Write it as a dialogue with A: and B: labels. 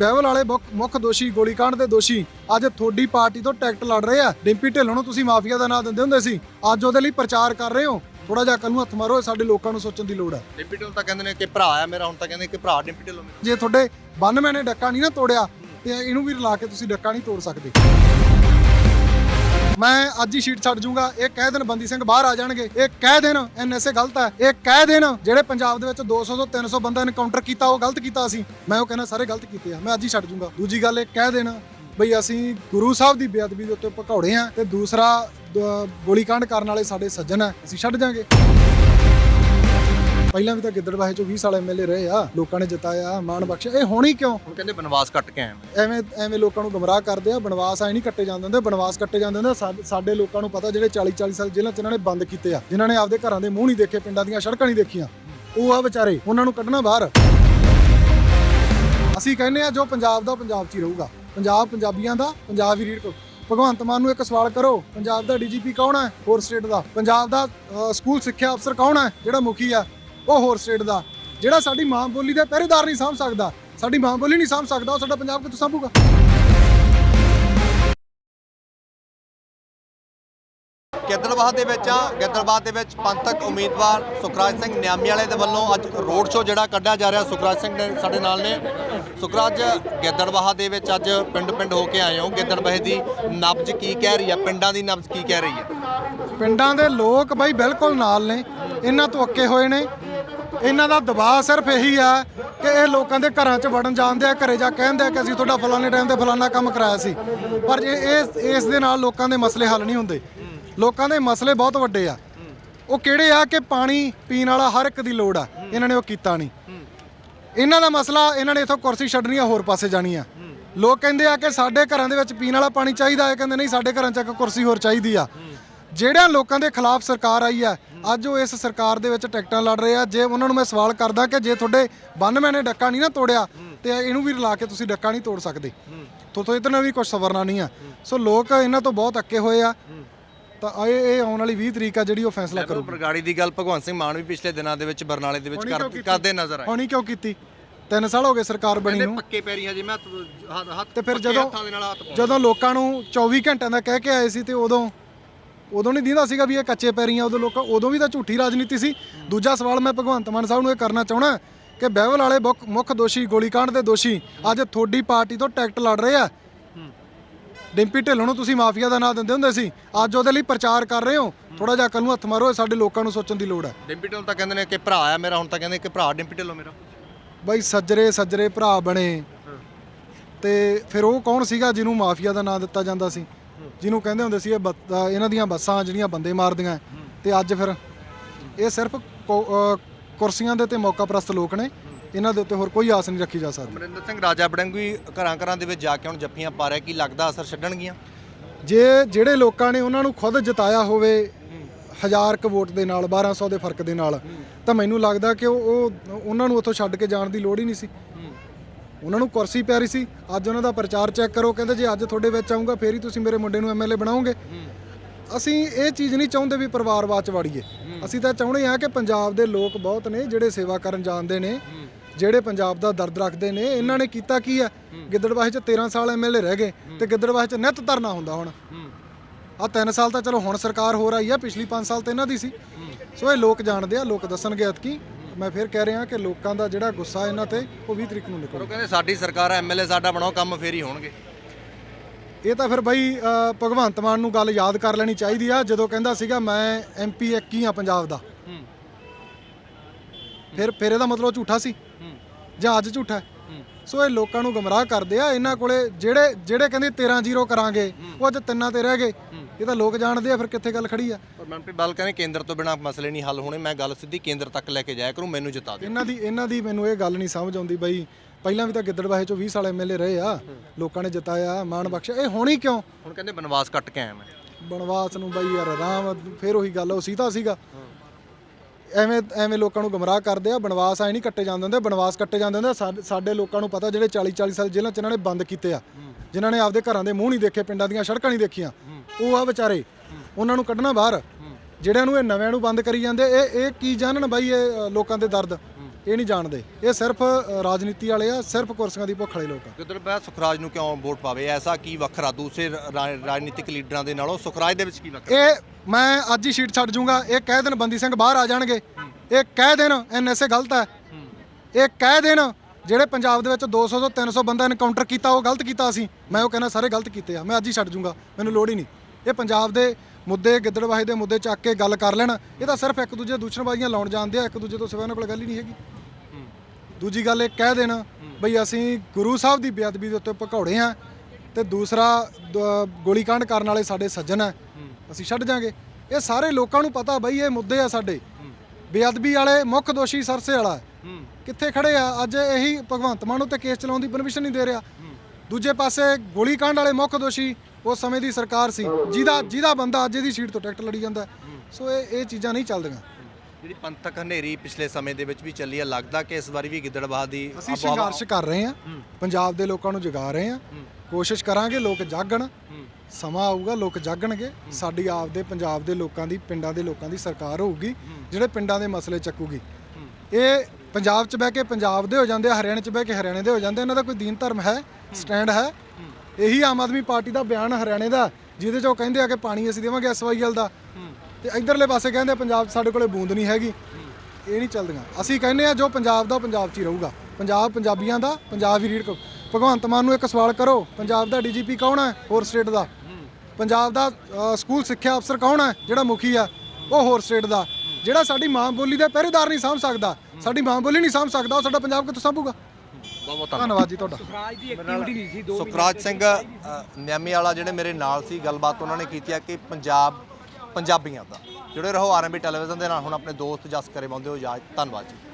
A: ਬਹਿਬਲ ਵਾਲੇ ਮੁੱਖ- ਦੋਸ਼ੀ ਗੋਲੀकांड ਦੇ ਦੋਸ਼ੀ ਅੱਜ ਤੁਹਾਡੀ ਪਾਰਟੀ ਤੋਂ ਟਿਕਟ ਲੜ ਰਹੇ ਆ। ਡਿੰਪੀ ਢਿੱਲੋਂ ਨੂੰ ਤੁਸੀਂ ਮਾਫੀਆ ਦਾ ਨਾਂ ਦਿੰਦੇ ਹੁੰਦੇ ਸੀ। ਅੱਜ ਉਹਦੇ ਲਈ ਪ੍ਰਚਾਰ ਕਰ ਰਹੇ ਹੋ। ਥੋੜਾ ਜਿਹਾ ਕੱਲ ਨੂੰ ਹੱਥ ਮਾਰੋ ਸਾਡੇ ਲੋਕਾਂ ਨੂੰ ਸੋਚਣ ਦੀ ਲੋੜ ਹੈ।
B: ਡਿੰਪੀ ਢਿੱਲੋਂ ਤਾਂ ਕਹਿੰਦੇ ਨੇ ਕਿ ਭਰਾ ਆ ਮੇਰਾ ਹੁਣ ਤਾਂ ਕਹਿੰਦੇ ਕਿ ਭਰਾ ਡਿੰਪੀ ਢਿੱਲੋਂ
A: ਜੇ ਤੁਹਾਡੇ 92 ਨੇ ਡੱਕਾ ਨਹੀਂ ਨਾ ਤੋੜਿਆ ਤੇ ਇਹਨੂੰ ਵੀ ਰਲਾ ਕੇ ਤੁਸੀਂ ਡੱਕਾ ਨਹੀਂ ਤੋੜ ਸਕਦੇ। ਮੈਂ ਅੱਜ ਹੀ ਸ਼ੀਟ ਛੱਡ ਜੂੰਗਾ। ਇਹ ਕਹਿ ਦੇਣ ਬੰਦੀ ਸਿੰਘ ਬਾਹਰ ਆ ਜਾਣਗੇ। ਇਹ ਕਹਿ ਦੇਣ ਐਨਐਸਏ ਗਲਤ ਹੈ। ਇਹ ਕਹਿ ਦੇਣ, ਜਿਹੜੇ ਪੰਜਾਬ ਦੇ ਵਿੱਚ 200 ਤੋਂ 300 ਬੰਦਾ ਇਨਕਾਊਂਟਰ ਕੀਤਾ, ਉਹ ਗਲਤ ਕੀਤਾ ਅਸੀਂ। ਮੈਂ ਉਹ ਕਹਿੰਦਾ, ਸਾਰੇ ਗਲਤ ਕੀਤੇ ਆ। ਮੈਂ ਅੱਜ ਹੀ ਛੱਡ ਜੂੰਗਾ। ਦੂਜੀ ਗੱਲ ਇਹ ਕਹਿ ਦੇਣ ਬਈ ਅਸੀਂ ਗੁਰੂ ਸਾਹਿਬ ਦੀ ਬੇਅਦਬੀ ਦੇ ਉੱਤੇ ਭਕੌੜੇ ਆ ਤੇ ਦੂਸਰਾ ਦ- ਗੋਲੀकांड ਕਰਨ ਵਾਲੇ ਸਾਡੇ ਸੱਜਣ ਆ ਅਸੀਂ ਛੱਡ ਜਾਾਂਗੇ। ਪਹਿਲਾਂ ਵੀ ਤਾਂ ਗਿੱਦੜਬਾਹੇ ਚੋਂ 20 ਸਾਲ ਐਮਐਲਏ ਰਹੇ ਆ ਲੋਕਾਂ ਨੇ ਜਿਤਾਇਆ ਮਾਣ ਬਖਸ਼ਿਆ। ਇਹ ਹੋਣੀ ਕਿਉਂ?
B: ਹੁਣ ਕਹਿੰਦੇ ਬਨਵਾਸ ਕੱਟ ਕੇ ਮੈਂ।
A: ਐਵੇਂ ਐਵੇਂ ਲੋਕਾਂ ਨੂੰ ਗਮਰਾਹ ਕਰਦੇ ਆ ਬਨਵਾਸ ਆਏ ਨਹੀਂ ਕੱਟੇ ਜਾਂਦੇ ਹੁੰਦੇ ਬਨਵਾਸ ਕੱਟੇ ਜਾਂਦੇ ਹੁੰਦੇ ਸਾਡੇ ਲੋਕਾਂ ਨੂੰ ਪਤਾ ਜਿਹੜੇ 40 40 ਸਾਲ ਜੇਲ੍ਹਾਂ ਚ ਇਹਨਾਂ ਨੇ ਬੰਦ ਕੀਤੇ ਆ ਜਿਨ੍ਹਾਂ ਨੇ ਆਪਦੇ ਘਰਾਂ ਦੇ ਮੂੰਹ ਨਹੀਂ ਦੇਖੇ ਪਿੰਡਾਂ ਦੀਆਂ ਸੜਕਾਂ ਨਹੀਂ ਦੇਖੀਆਂ। ਉਹ ਆ ਵਿਚਾਰੇ ਉਹਨਾਂ ਨੂੰ ਕੱਢਣਾ ਬਾਹਰ। ਅਸੀਂ ਕਹਿੰਦੇ ਆ ਜੋ ਪੰਜਾਬ ਦਾ ਪੰਜਾਬ 'ਚ ਹੀ ਰਹੂਗਾ। ਪੰਜਾਬ ਪੰਜਾਬੀਆਂ ਦਾ ਪੰਜਾਬ ਹੀ ਰੀੜ ਕੋ ਭਗਵੰਤ ਮਾਨ ਨੂੰ ਇੱਕ ਸਵਾਲ ਕਰੋ ਪੰਜਾਬ ਦਾ ਡੀਜੀਪੀ ਕੌਣ ਹੈ? ਹੋਰ ਸਟੇਟ ਦਾ। ਪੰਜਾਬ ਦਾ ਸਕੂਲ ਸਿੱਖਿਆ ਅਫਸਰ ਕੌਣ ਹੈ? ਜਿਹੜਾ ਮੁਖੀ ਆ। ਉਹ ਹੋਰ ਸਟੇਟ ਦਾ। ਜਿਹੜਾ ਸਾਡੀ ਮਾਂ ਬੋਲੀ ਦੇ ਪਹਿਰੇਦਾਰ ਨਹੀਂ ਸਾਂਭ ਸਕਦਾ। ਸਾਡੀ ਮਾਂ ਬੋਲੀ ਨਹੀਂ ਸਾਂਭ ਸਕਦਾ ਉਹ ਸਾਡਾ ਪੰਜਾਬ ਕਿੱਥੋਂ ਸਾਂਭੂਗਾ?
B: ਗਿੱਦੜਬਾਹ ਦੇ ਵਿੱਚ ਆ ਗਿੱਦੜਬਾਹ ਦੇ ਵਿੱਚ ਪੰਥਕ ਉਮੀਦਵਾਰ ਸੁਖਰਾਜ ਸਿੰਘ ਨਿਆਮੀ ਵਾਲੇ ਦੇ ਵੱਲੋਂ ਅੱਜ ਰੋਡ ਸ਼ੋਅ ਜਿਹੜਾ ਕੱਢਿਆ ਜਾ ਰਿਹਾ ਸੁਖਰਾਜ ਸਿੰਘ ਨੇ ਸਾਡੇ ਨਾਲ ਨੇ। ਸੁਖਰਾਜ ਗਿੱਦੜਬਾਹ ਦੇ ਵਿੱਚ ਅੱਜ ਪਿੰਡ ਪਿੰਡ ਹੋ ਕੇ ਆਏ ਹੋ। ਗਿੱਦੜਬਾਹ ਦੀ ਨਬਜ਼ ਕੀ ਕਹਿ ਰਹੀ ਹੈ? ਪਿੰਡਾਂ ਦੀ ਨਬਜ਼ ਕੀ ਕਹਿ ਰਹੀ ਹੈ?
A: ਪਿੰਡਾਂ ਦੇ ਲੋਕ ਬਾਈ ਬਿਲਕੁਲ ਨਾਲ ਨੇ। ਇਹਨਾਂ ਤੋਂ ਅੱਕੇ ਹੋਏ ਨੇ। ਇਹਨਾਂ ਦਾ ਦਬਾਅ ਸਿਰਫ ਇਹੀ ਆ ਕਿ ਇਹ ਲੋਕਾਂ ਦੇ ਘਰਾਂ 'ਚ ਵੜਨ ਜਾਂਦੇ ਆ, ਘਰੇ ਜਾ ਕਹਿੰਦੇ ਆ ਕਿ ਅਸੀਂ ਤੁਹਾਡਾ ਫਲਾਣੇ ਟਾਈਮ ਤੇ ਫਲਾਣਾ ਕੰਮ ਕਰਾਇਆ ਸੀ। ਪਰ ਜੇ ਇਹ, ਇਸ ਦੇ ਨਾਲ ਲੋਕਾਂ ਦੇ ਮਸਲੇ ਹੱਲ ਨਹੀਂ ਹੁੰਦੇ। ਲੋਕਾਂ ਦੇ ਮਸਲੇ ਬਹੁਤ ਵੱਡੇ ਆ। ਉਹ ਕਿਹੜੇ ਆ ਕਿ ਪਾਣੀ ਪੀਣ ਵਾਲਾ ਹਰ ਇੱਕ ਦੀ ਲੋੜ ਆ। ਇਹਨਾਂ ਨੇ ਉਹ ਕੀਤਾ ਨਹੀਂ। ਇਹਨਾਂ ਦਾ ਮਸਲਾ, ਇਹਨਾਂ ਨੇ ਇਥੋਂ ਕੁਰਸੀ ਛੱਡਣੀ ਆ ਹੋਰ ਪਾਸੇ ਜਾਣੀ ਆ ਲੋਕ ਕਹਿੰਦੇ ਆ ਕਿ ਸਾਡੇ ਘਰਾਂ ਦੇ ਵਿੱਚ ਪੀਣ ਵਾਲਾ ਪਾਣੀ ਚਾਹੀਦਾ। ਹੈ ਕਹਿੰਦੇ ਨਹੀਂ, ਸਾਡੇ ਘਰਾਂ 'ਚ ਇੱਕ ਕੁਰਸੀ ਹੋਰ ਚਾਹੀਦੀ ਆ। ਜਿਹੜਿਆਂ ਲੋਕਾਂ ਦੇ ਖਿਲਾਫ ਸਰਕਾਰ ਆਈ ਆ ਅੱਜ ਉਹ ਇਸ ਸਰਕਾਰ ਦੇ ਵਿੱਚ ਟਿਕਟਾਂ ਲੜ ਰਹੇ ਆ। ਜੇ ਉਹਨਾਂ ਨੂੰ ਮੈਂ ਸਵਾਲ ਕਰਦਾ ਕਿ ਜੇ ਤੁਹਾਡੇ 92 ਨੇ ਡੱਕਾ ਨਹੀਂ ਨਾ ਤੋੜਿਆ ਤੇ ਇਹਨੂੰ ਵੀ ਰਲਾ ਕੇ ਤੁਸੀਂ ਡੱਕਾ ਨਹੀਂ ਤੋੜ ਸਕਦੇ। ਤੋਂ ਇਤਨਾ ਵੀ ਕੁਝ ਸਵਰਨਾ ਨਹੀਂ ਆ। ਸੋ ਲੋਕ ਇਹਨਾਂ ਤੋਂ ਬਹੁਤ ਅੱਕੇ ਹੋਏ ਆ। ਤਾਂ ਇਹ ਇਹ ਆਉਣ ਵਾਲੀ 20 ਤਰੀਕ ਆ ਜਿਹੜੀ ਉਹ ਫੈਸਲਾ
B: ਕਰੂ ਬਰਗਾੜੀ ਦੀ ਗੱਲ ਭਗਵੰਤ ਸਿੰਘ ਮਾਨ ਵੀ ਪਿਛਲੇ ਦਿਨਾਂ ਦੇ ਵਿੱਚ ਬਰਨਾਲੇ ਦੇ ਵਿੱਚ ਕਰ-? ਕਰਦੇ ਨਜ਼ਰ ਆਏ।
A: ਹੋਣੀ ਕਿਉਂ ਕੀਤੀ? 3 ਸਾਲ ਹੋ ਗਏ ਸਰਕਾਰ ਬਣੀ ਨੂੰ।
B: ਪੱਕੇ ਪੈਰੀ ਹਜੇ ਮੈਂ ਹੱਥ
A: ਤੇ ਫਿਰ ਜਦੋਂ। ਜਦੋਂ ਲੋਕਾਂ ਨੂੰ 24 ਘੰਟਿਆਂ ਦਾ ਕਹਿ ਕੇ ਆਏ ਸੀ ਤੇ ਉਦੋਂ ਉਦੋਂ ਨਹੀਂ ਦਿੰਦਾ ਸੀਗਾ ਵੀ ਇਹ ਕੱਚੇ ਪੈਰੀਆਂ ਉਦੋਂ ਲੋਕਾਂ ਉਦੋਂ ਵੀ ਤਾਂ ਝੂਠੀ ਰਾਜਨੀਤੀ ਸੀ। ਦੂਜਾ ਸਵਾਲ ਮੈਂ ਭਗਵੰਤ ਮਾਨ ਸਾਹਿਬ ਨੂੰ ਇਹ ਕਰਨਾ ਚਾਹਣਾ ਕਿ ਬਹਿਬਲ ਵਾਲੇ ਮੁੱਖ- ਮੁੱਖ ਦੋਸ਼ੀ ਗੋਲੀकांड ਦੇ ਦੋਸ਼ੀ ਅੱਜ ਤੁਹਾਡੀ ਪਾਰਟੀ ਤੋਂ ਟਿਕਟ ਲੜ ਰਹੇ ਆ। ਡਿੰਪੀ ਢਿੱਲੋਂ ਨੂੰ ਤੁਸੀਂ ਮਾਫੀਆ ਦਾ ਨਾਂ ਦਿੰਦੇ ਹੁੰਦੇ ਸੀ। ਅੱਜ ਉਹਦੇ ਲਈ ਪ੍ਰਚਾਰ ਕਰ ਰਹੇ ਹੋ। ਥੋੜਾ ਜਿਹਾ ਕੱਲ ਨੂੰ ਹੱਥ ਮਾਰੋ ਇਹ ਸਾਡੇ ਲੋਕਾਂ ਨੂੰ ਸੋਚਣ ਦੀ ਲੋੜ ਹੈ।
B: ਡਿੰਪੀ ਢਿੱਲੋਂ ਤਾਂ ਕਹਿੰਦੇ ਨੇ ਕਿ ਭਰਾ ਆ ਮੇਰਾ ਹੁਣ ਤਾਂ ਕਹਿੰਦੇ ਕਿ ਭਰਾ ਡਿੰਪੀ ਢਿੱਲੋਂ ਮੇਰਾ।
A: ਬਾਈ ਸੱਜਰੇ ਸੱਜਰੇ ਭਰਾ ਬਣੇ। ਤੇ ਫਿਰ ਉਹ ਕੌਣ ਸੀਗਾ ਜਿਹਨੂੰ ਮਾਫੀਆ ਦਾ ਨਾਂ ਦਿੱਤਾ ਜਾਂਦਾ ਸੀ? ਜਿਹਨੂੰ ਕਹਿੰਦੇ ਹੁੰਦੇ ਸੀ ਇਹ ਬੱਤ- ਇਹਨਾਂ ਦੀਆਂ ਬੱਸਾਂ ਜਿਹੜੀਆਂ ਬੰਦੇ ਮਾਰਦੀਆਂ। ਤੇ ਅੱਜ ਫਿਰ ਇਹ ਸਿਰਫ ਕੋ- ਕੁਰਸੀਆਂ ਦੇ ਤੇ ਮੌਕਾ ਪ੍ਰਸਤ ਲੋਕ ਨੇ। ਇਹਨਾਂ ਦੇ ਉੱਤੇ ਹੋਰ ਕੋਈ ਆਸ ਨਹੀਂ ਰੱਖੀ ਜਾ ਸਕਦੀ।
B: ਅਮਰਿੰਦਰ ਸਿੰਘ ਰਾਜਾ ਬੜੰਗ ਘਰਾਂ ਘਰਾਂ ਦੇ ਵਿੱਚ ਜਾ ਕੇ ਹੁਣ ਜੱਫੀਆਂ ਪਾ ਰਿਹਾ ਕੀ ਲੱਗਦਾ ਅਸਰ ਛੱਡਣਗੀਆਂ?
A: ਜੇ ਜਿਹੜੇ ਲੋਕਾਂ ਨੇ ਉਹਨਾਂ ਨੂੰ ਖੁਦ ਜਿਤਾਇਆ ਹੋਵੇ ਹਜ਼ਾਰ ਕ ਵੋਟ ਦੇ ਨਾਲ 1200 ਦੇ ਫ਼ਰਕ ਦੇ ਨਾਲ ਤਾਂ ਮੈਨੂੰ ਲੱਗਦਾ ਕਿ ਉਹ ਉਹ- ਉਹਨਾਂ ਨੂੰ ਉੱਥੋਂ ਛੱਡ ਕੇ ਜਾਣ ਦੀ ਲੋੜ ਹੀ ਨਹੀਂ ਸੀ। ਉਹਨਾਂ ਨੂੰ ਕੁਰਸੀ ਪਿਆਰੀ ਸੀ। ਅੱਜ ਉਹਨਾਂ ਦਾ ਪ੍ਰਚਾਰ ਚੈੱਕ ਕਰੋ। ਕਹਿੰਦੇ ਜੇ ਅੱਜ ਤੁਹਾਡੇ ਵਿੱਚ ਆਉਂਗਾ ਫੇਰ ਹੀ ਤੁਸੀਂ ਮੇਰੇ ਮੁੰਡੇ ਨੂੰ ਐਮਐਲਏ ਬਣਾਓਗੇ। ਅਸੀਂ ਇਹ ਚੀਜ਼ ਨਹੀਂ ਚਾਹੁੰਦੇ ਵੀ ਪਰਿਵਾਰਵਾਦ ਚ ਵੜੀਏ। ਅਸੀਂ ਤਾਂ ਚਾਹੁੰਦੇ ਹਾਂ ਕਿ ਪੰਜਾਬ ਦੇ ਲੋਕ ਬਹੁਤ ਨੇ, ਜਿਹੜੇ ਸੇਵਾ ਕਰਨ ਜਾਣਦੇ ਨੇ, ਜਿਹੜੇ ਪੰਜਾਬ ਦਾ ਦਰਦ ਰੱਖਦੇ ਨੇ। ਇਹਨਾਂ ਨੇ ਕੀਤਾ ਕੀ ਆ? ਗਿੱਦੜਬਾਹੀ ਚ 13 ਸਾਲ ਐਮਐਲਏ ਰਹਿ ਗਏ ਤੇ ਗਿੱਦੜਬਾਹੀ ਚ ਨਿਤ ਧਰਨਾ ਹੁੰਦਾ ਹੁਣ। ਆ 3 ਸਾਲ ਤਾਂ ਚਲੋ ਹੁਣ ਸਰਕਾਰ ਹੋ ਰਹੀ ਆ, ਪਿਛਲੀ 5 ਸਾਲ ਤੇ ਇਹਨਾਂ ਦੀ ਸੀ। ਸੋ ਇਹ ਲੋਕ ਜਾਣਦੇ ਆ, ਲੋਕ ਦੱਸਣਗੇ ਐਤਕੀ। ਮੈਂ ਫਿਰ ਕਹਿ ਰਿਹਾ ਕਿ ਲੋਕਾਂ ਦਾ ਜਿਹੜਾ ਗੁੱਸਾ ਇਹਨਾਂ ਤੇ ਉਹ 20 ਤਰੀਕ ਨੂੰ ਨਿਕਲੂ।
B: ਉਹ ਕਹਿੰਦੇ ਸਾਡੀ ਸਰਕਾਰ ਐਮਐਲਏ ਸਾਡਾ ਬਣਾਓ ਕੰਮ ਫੇਰ ਹੀ ਹੋਣਗੇ।
A: ਇਹ ਤਾਂ ਫਿਰ ਬਾਈ ਅ, ਭਗਵੰਤ ਮਾਨ ਨੂੰ ਗੱਲ ਯਾਦ ਕਰ ਲੈਣੀ ਚਾਹੀਦੀ ਆ ਜਦੋਂ ਕਹਿੰਦਾ ਸੀਗਾ ਮੈਂ ਐਮਪੀ ਇੱਕ ਹੀ ਆ ਪੰਜਾਬ ਦਾ। ਫਿਰ ਫਿਰ ਇਹਦਾ ਮਤਲਬ ਉਹ ਝੂਠਾ ਸੀ? ਜਾਂ ਅੱਜ ਝੂਠਾ? ਹੈ। ਸੋ ਇਹ ਲੋਕਾਂ ਨੂੰ ਗਮਰਾਹ ਕਰਦੇ ਆ ਇਹਨਾਂ ਕੋਲੇ ਜਿਹੜੇ ਜਿਹੜੇ ਕਹਿੰਦੇ 13 ਜ਼ੀਰੋ ਕਰਾਂਗੇ ਉਹ ਅੱਜ ਤਿੰਨਾਂ ਤੇ ਰਹਿ ਗਏ। ਇਹ ਤਾਂ ਲੋਕ ਜਾਣਦੇ ਆ ਫਿਰ ਕਿੱਥੇ ਗੱਲ ਖੜੀ ਆ?
B: ਪਰ ਮਨਪ੍ਰੀਤ ਬਾਲ ਕਹਿੰਦੇ ਕੇਂਦਰ ਤੋਂ ਬਿਨਾ ਮਸਲੇ ਨਹੀਂ ਹੱਲ ਹੋਣੇ ਮੈਂ ਗੱਲ ਸਿੱਧੀ ਕੇਂਦਰ ਤੱਕ ਲੈ ਕੇ ਜਾਇਆ ਕਰੂੰ ਮੈਨੂੰ ਜਿਤਾ ਦਿਓ।
A: ਇਹਨਾਂ ਦੀ ਇਹਨਾਂ ਦੀ ਮੈਨੂੰ ਇਹ ਗੱਲ ਨਹੀਂ ਸਮਝ ਆਉਂਦੀ ਬਾਈ ਪਹਿਲਾਂ ਵੀ ਤਾਂ ਗਿੱਦੜਬਾਹੇ ਚੋਂ 20 ਸਾਲ ਐਮਐਲਏ ਰਹੇ ਆ ਲੋਕਾਂ ਨੇ ਜਿਤਾਇਆ ਮਾਣ ਬਖਸ਼ਿਆ। ਇਹ ਹੋਣੀ ਕਿਉਂ?
B: ਹੁਣ ਕਹਿੰਦੇ ਬਨਵਾਸ ਕੱਟ ਕੇ ਆਇਆ ਮੈਂ।
A: ਬਨਵਾਸ ਨੂੰ ਬਾਈ ਯਾਰ ਆਰਾਮ ਫੇਰ ਉਹੀ ਗੱਲ ਉਹ ਸੀਤਾ ਸੀਗਾ। ਐਵੇਂ ਐਵੇਂ ਲੋਕਾਂ ਨੂੰ ਗਮਰਾਹ ਕਰਦੇ ਆ ਬਨਵਾਸ ਆਏ ਨਹੀਂ ਕੱਟੇ ਜਾਂਦੇ ਹੁੰਦੇ ਬਨਵਾਸ ਕੱਟੇ ਜਾਂਦੇ ਹੁੰਦੇ ਸਾਡੇ- ਸਾਡੇ ਲੋਕਾਂ ਨੂੰ ਪਤਾ ਜਿਹੜੇ 40 40 ਸਾਲ ਜੇਲ੍ਹਾਂ ਚ ਇਹਨਾਂ ਨੇ ਬੰਦ ਕੀਤੇ ਆ ਜਿਨ੍ਹਾਂ ਨੇ ਆਪਦੇ ਘਰਾਂ ਦੇ ਮੂੰਹ ਨਹੀਂ ਦੇਖੇ ਪਿੰਡਾਂ ਦੀਆਂ ਸੜਕਾਂ ਨਹੀਂ ਦੇਖੀਆਂ ਉਹ ਆ ਵਿਚਾਰੇ ਉਹਨਾਂ ਨੂੰ ਕੱਢਣਾ ਬਾਹਰ। ਜਿਹੜਿਆਂ ਨੂੰ ਇਹ ਨਵਿਆਂ ਨੂੰ ਬੰਦ ਕਰੀ ਜਾਂਦੇ ਇਹ ਇਹ ਕੀ ਜਾਣਨ ਬਾਈ ਇਹ ਅ, ਲੋਕਾਂ ਦੇ ਦਰਦ? ਇਹ ਨਹੀਂ ਜਾਣਦੇ। ਇਹ ਸਿਰਫ ਰਾਜਨੀਤੀ ਵਾਲੇ ਆ ਸਿਰਫ ਕੁਰਸੀਆਂ ਦੀ ਭੁੱਖ ਵਾਲੇ ਲੋਕ ਆ।
B: ਗਿੱਦੜਬਾਹਾ ਸੁਖਰਾਜ ਨੂੰ ਕਿਉਂ ਵੋਟ ਪਾਵੇ? ਐਸਾ ਕੀ ਵੱਖਰਾ ਦੂਸਰੇ ਰਾਜਨੀਤਿਕ ਲੀਡਰਾਂ ਦੇ ਨਾਲੋਂ? ਸੁਖਰਾਜ ਦੇ ਵਿੱਚ ਕੀ ਵੱਖਰਾ?
A: ਇਹ ਮੈਂ ਅੱਜ ਹੀ ਸ਼ੀਟ ਛੱਡ ਜੂੰਗਾ। ਇਹ ਕਹਿ ਦੇਣ ਬੰਦੀ ਸਿੰਘ ਬਾਹਰ ਆ ਜਾਣਗੇ। ਇਹ ਕਹਿ ਦੇਣ ਐਨਐਸਏ ਗਲਤ ਹੈ ਇਹ ਕਹਿ ਦੇਣ ਜਿਹੜੇ ਪੰਜਾਬ ਦੇ ਵਿੱਚ 200 ਤੋਂ 300 ਬੰਦਾ ਐਨਕਾਊਂਟਰ ਕੀਤਾ ਉਹ ਗਲਤ ਕੀਤਾ ਸੀ। ਮੈਂ ਉਹ ਕਹਿੰਦਾ ਸਾਰੇ ਗਲਤ ਕੀਤੇ ਆ। ਮੈਂ ਅੱਜ ਹੀ ਛੱਡ ਜੂੰਗਾ। ਮੈਨੂੰ ਲੋੜ ਹੀ ਨਹੀਂ। ਇਹ ਪੰਜਾਬ ਦੇ ਮੁੱਦੇ ਗਿੱਦੜਵਾਹੀ ਦੇ ਮੁੱਦੇ ਚੱਕ ਕੇ ਗੱਲ ਕਰ ਲੈਣ। ਇਹ ਤਾਂ ਸਿਰਫ ਇੱਕ ਦੂਜੇ ਦੂਸ਼ਣਬਾਜ਼ੀਆਂ ਲਾਉਣ ਜਾਂਦੇ ਆ। ਇੱਕ ਦੂਜੇ ਤੋਂ ਸਿਵਾ ਇਹਨਾਂ ਕੋਲ ਗੱਲ ਹੀ ਨਹੀਂ ਹੈਗੀ। ਦੂਜੀ ਗੱਲ ਇਹ ਕਹਿ ਦੇਣਾ ਬਈ ਅਸੀਂ ਗੁਰੂ ਸਾਹਿਬ ਦੀ ਬੇਅਦਬੀ ਦੇ ਉੱਤੇ ਭਕੌੜੇ ਆ ਤੇ ਦੂਸਰਾ ਦ- ਗੋਲੀकांड ਕਰਨ ਵਾਲੇ ਸਾਡੇ ਸੱਜਣ ਆ ਅਸੀਂ ਛੱਡ ਜਾਾਂਗੇ। ਇਹ ਸਾਰੇ ਲੋਕਾਂ ਨੂੰ ਪਤਾ ਬਈ ਇਹ ਮੁੱਦੇ ਆ ਸਾਡੇ। ਬੇਅਦਬੀ ਵਾਲੇ ਮੁੱਖ ਦੋਸ਼ੀ ਸਰਸੇ ਵਾਲਾ ਕਿੱਥੇ ਖੜੇ ਆ? ਅੱਜ ਇਹੀ ਭਗਵੰਤ ਮਾਨ ਉੱਤੇ ਕੇਸ ਚਲਾਉਣ ਦੀ ਪਰਮਿਸ਼ਨ ਨਹੀਂ ਦੇ ਰਿਹਾ। ਦੂਜੇ ਪਾਸੇ ਗੋਲੀकांड ਵਾਲੇ ਮੁੱਖ ਦੋਸ਼ੀ ਉਸ ਸਮੇਂ ਦੀ ਸਰਕਾਰ ਸੀ। ਜਿਹਦਾ ਜਿਹਦਾ ਬੰਦਾ ਅੱਜ ਇਹਦੀ ਸੀਟ ਤੋਂ ਟਿਕਟ ਲੜੀ ਜਾਂਦਾ। ਸੋ ਇਹ ਇਹ ਚੀਜ਼ਾਂ ਨਹੀਂ ਚੱਲਦੀਆਂ।
B: ਜਿਹੜੀ ਪੰਥਕ ਹਨੇਰੀ ਪਿਛਲੇ ਸਮੇਂ ਦੇ ਵਿੱਚ ਵੀ ਚੱਲੀ ਹੈ ਲੱਗਦਾ ਕਿ ਇਸ ਵਾਰੀ ਵੀ ਗਿੱਦੜਬਾਹਾ ਦੀ
A: ਅਸੀਂ ਸੰਘਰਸ਼ ਕਰ ਰਹੇ ਹਾਂ। ਪੰਜਾਬ ਦੇ ਲੋਕਾਂ ਨੂੰ ਜਗਾ ਰਹੇ ਹਾਂ। ਕੋਸ਼ਿਸ਼ ਕਰਾਂਗੇ ਲੋਕ ਜਾਗਣ। ਸਮਾਂ ਆਊਗਾ ਲੋਕ ਜਾਗਣਗੇ। ਸਾਡੀ ਆਪ ਦੇ ਪੰਜਾਬ ਦੇ ਲੋਕਾਂ ਦੀ ਪਿੰਡਾਂ ਦੇ ਲੋਕਾਂ ਦੀ ਸਰਕਾਰ ਹੋਊਗੀ ਜਿਹੜੇ ਪਿੰਡਾਂ ਦੇ ਮਸਲੇ ਚੱਕੂਗੀ। ਇਹ ਪੰਜਾਬ 'ਚ ਬਹਿ ਕੇ ਪੰਜਾਬ ਦੇ ਹੋ ਜਾਂਦੇ ਆ ਹਰਿਆਣੇ 'ਚ ਬਹਿ ਕੇ ਹਰਿਆਣੇ ਦੇ ਹੋ ਜਾਂਦੇ ਇਹਨਾਂ ਦਾ ਕੋਈ ਦੀਨ ਧਰਮ ਹੈ ਸਟੈਂਡ ਹੈ। ਇਹੀ ਆਮ ਆਦਮੀ ਪਾਰਟੀ ਦਾ ਬਿਆਨ ਹਰਿਆਣੇ ਦਾ ਜਿਹਦੇ 'ਚ ਉਹ ਕਹਿੰਦੇ ਆ ਕਿ ਪਾਣੀ ਅਸੀਂ ਦੇਵਾਂਗੇ ਐਸਵਾਈਐਲ ਦਾ। ਤੇ ਇਧਰਲੇ ਪਾਸੇ ਕਹਿੰਦੇ ਆ ਪੰਜਾਬ 'ਚ ਸਾਡੇ ਕੋਲੇ ਬੂੰਦ ਨਹੀਂ ਹੈਗੀ। ਇਹ ਨਹੀਂ ਚੱਲਦੀਆਂ। ਅਸੀਂ ਕਹਿੰਦੇ ਆ ਜੋ ਪੰਜਾਬ ਦਾ ਪੰਜਾਬ 'ਚ ਹੀ ਰਹੂਗਾ। ਪੰਜਾਬ ਪੰਜਾਬੀਆਂ ਦਾ ਪੰਜਾਬ ਹੀ ਕਰੋ ਭਗਵੰਤ ਮਾਨ ਨੂੰ ਇੱਕ ਸਵਾਲ ਕਰੋ ਪੰਜਾਬ ਦਾ ਡੀਜੀਪੀ ਕੌਣ ਹੈ? ਹੋਰ ਸਟੇਟ ਦਾ। ਪੰਜਾਬ ਦਾ ਅ, ਸਕੂਲ ਸਿੱਖਿਆ ਅਫਸਰ ਕੌਣ ਹੈ? ਜਿਹੜਾ ਮੁਖੀ ਆ ਉਹ ਹੋਰ ਸਟੇਟ ਦਾ। ਜਿਹੜਾ ਸਾਡੀ ਮਾਂ ਬੋਲੀ ਦਾ ਪਹਿਰੇਦਾਰ ਨਹੀਂ ਸਾਂਭ ਸਕਦਾ ਸਾਡੀ ਮਾਂ ਬੋਲੀ ਨਹੀਂ ਸਾਂਭ ਸਕਦਾ ਉਹ ਸਾਡਾ ਪੰਜਾਬ ਕਿੱਥੋਂ ਸਾਂਭੂਗਾ?
B: ਬਹੁਤ ਬਹੁਤ
A: ਧੰਨਵਾਦ। ਜੀ ਤੁਹਾਡਾ।
C: ਰਾਜ ਦੀ ਐਕਟੀਵਿਟੀ ਨਹੀਂ ਸੀ ਦੋ
B: ਸੁਖਰਾਜ ਸਿੰਘ ਅ, ਨਿਆਮੀ ਵਾਲਾ ਜਿਹੜੇ ਮੇਰੇ ਨਾਲ ਸੀ ਗੱਲਬਾਤ ਉਹਨਾਂ ਨੇ ਕੀਤੀ ਹੈ ਕਿ ਪੰਜਾਬ ਪੰਜਾਬੀਆਂ ਦਾ। ਜੁੜੇ ਰਹੋ ਆਰਐਮਬੀ ਟੈਲੀਵਿਜ਼ਨ ਦੇ ਨਾਲ। ਹੁਣ ਆਪਣੇ ਦੋਸਤ ਜਸ ਕਰੇ ਪਾਉਂਦੇ ਹੋ ਯਾਦ ਧੰਨਵਾਦ ਜੀ।